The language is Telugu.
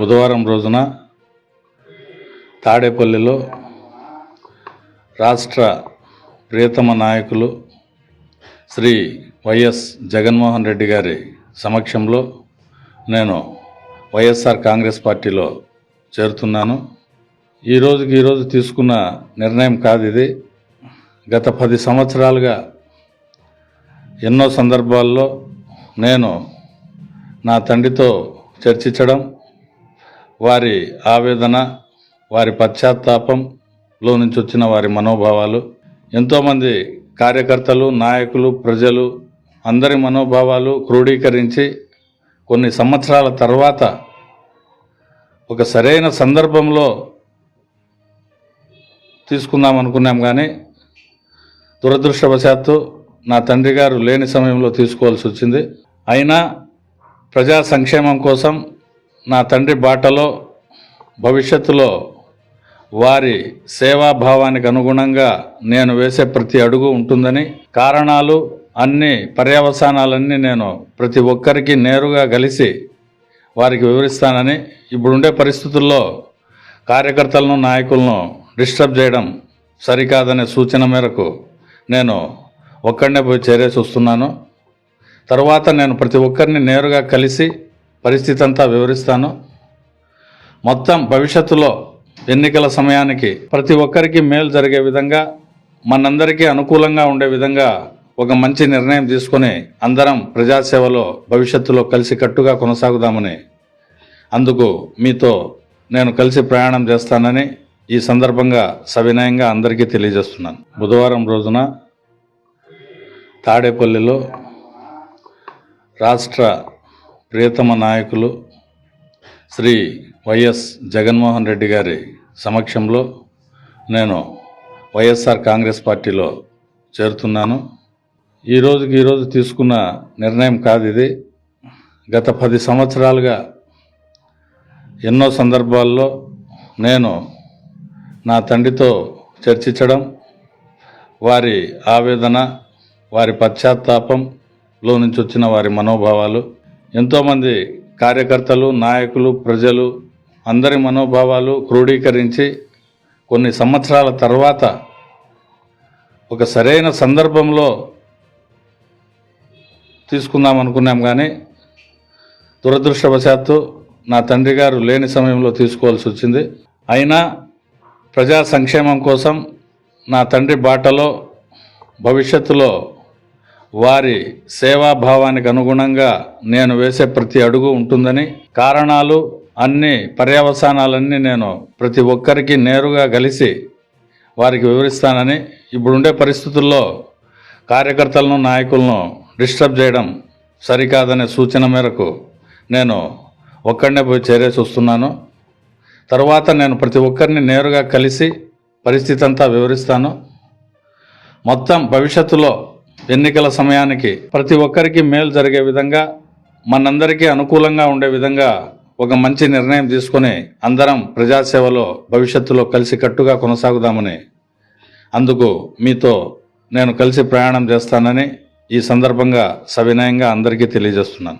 బుధవారం రోజున తాడేపల్లిలో రాష్ట్ర ప్రియతమ నాయకులు శ్రీ వైఎస్ జగన్మోహన్ రెడ్డి గారి సమక్షంలో నేను వైఎస్ఆర్ కాంగ్రెస్ పార్టీలో చేరుతున్నాను. ఈ రోజుకి ఈరోజు తీసుకున్న నిర్ణయం కాదు ఇది. గత పది సంవత్సరాలుగా ఎన్నో సందర్భాల్లో నేను నా తండ్రితో చర్చించడం వారి ఆవేదన వారి పశ్చాత్తాపంలో నుంచి వచ్చిన వారి మనోభావాలు. ఎంతోమంది కార్యకర్తలు నాయకులు ప్రజలు అందరి మనోభావాలు క్రోడీకరించి కొన్ని సంవత్సరాల తర్వాత ఒక సరైన సందర్భంలో తీసుకుందాం అనుకున్నాం కానీ దురదృష్టవశాత్తు నా తండ్రి గారు లేని సమయంలో తీసుకోవాల్సి వచ్చింది. అయినా ప్రజా సంక్షేమం కోసం నా తండ్రి బాటలో భవిష్యత్తులో వారి సేవాభావానికి అనుగుణంగా నేను వేసే ప్రతి అడుగు ఉంటుందని కారణాలు అన్ని పర్యవసానాలన్నీ నేను ప్రతి ఒక్కరికి నేరుగా కలిసి వారికి వివరిస్తానని ఇప్పుడుండే పరిస్థితుల్లో కార్యకర్తలను నాయకులను డిస్టర్బ్ చేయడం సరికాదనే సూచన మేరకు నేను ఒక్కడనే పోయి చేరేసి వస్తున్నాను. తర్వాత నేను ప్రతి ఒక్కరిని నేరుగా కలిసి పరిస్థితి అంతా వివరిస్తాను. మొత్తం భవిష్యత్తులో ఎన్నికల సమయానికి ప్రతి ఒక్కరికి మేలు జరిగే విధంగా మనందరికీ అనుకూలంగా ఉండే విధంగా ఒక మంచి నిర్ణయం తీసుకొని అందరం ప్రజాసేవలో భవిష్యత్తులో కలిసి కట్టుగా కొనసాగుదామని అందుకు మీతో నేను కలిసి ప్రయాణం చేస్తానని ఈ సందర్భంగా సవినయంగా అందరికీ తెలియజేస్తున్నాను. బుధవారం రోజున తాడేపల్లిలో రాష్ట్ర ప్రియతమ నాయకులు శ్రీ వైఎస్ జగన్మోహన్ రెడ్డి గారి సమక్షంలో నేను వైఎస్ఆర్ కాంగ్రెస్ పార్టీలో చేరుతున్నాను. ఈ రోజుకి ఈరోజు తీసుకున్న నిర్ణయం కాదు ఇది. గత పది సంవత్సరాలుగా ఎన్నో సందర్భాల్లో నేను నా తండ్రితో చర్చించడం వారి ఆవేదన వారి పశ్చాత్తాపంలో నుంచి వచ్చిన వారి మనోభావాలు ఎంతోమంది కార్యకర్తలు నాయకులు ప్రజలు అందరి మనోభావాలు క్రోడీకరించి కొన్ని సంవత్సరాల తర్వాత ఒక సరైన సందర్భంలో తీసుకుందాం అనుకున్నాం కానీ దురదృష్టవశాత్తు నా తండ్రి గారు లేని సమయంలో తీసుకోవాల్సి వచ్చింది. అయినా ప్రజా సంక్షేమం కోసం నా తండ్రి బాటలో భవిష్యత్తులో వారి సేవాభావానికి అనుగుణంగా నేను వేసే ప్రతి అడుగు ఉంటుందని కారణాలు అన్ని పర్యవసానాలన్నీ నేను ప్రతి ఒక్కరికి నేరుగా కలిసి వారికి వివరిస్తానని ఇప్పుడుండే పరిస్థితుల్లో కార్యకర్తలను నాయకులను డిస్టర్బ్ చేయడం సరికాదనే సూచన మేరకు నేను ఒక్కడనే పోయి చేరేసి వస్తున్నాను. తర్వాత నేను ప్రతి ఒక్కరిని నేరుగా కలిసి పరిస్థితి అంతా వివరిస్తాను. మొత్తం భవిష్యత్తులో ఎన్నికల సమయానికి ప్రతి ఒక్కరికి మేలు జరిగే విధంగా మనందరికీ అనుకూలంగా ఉండే విధంగా ఒక మంచి నిర్ణయం తీసుకొని అందరం ప్రజాసేవలో భవిష్యత్తులో కలిసి కట్టుగా కొనసాగుదామని అందుకు మీతో నేను కలిసి ప్రయాణం చేస్తానని ఈ సందర్భంగా సవినయంగా అందరికీ తెలియజేస్తున్నాను.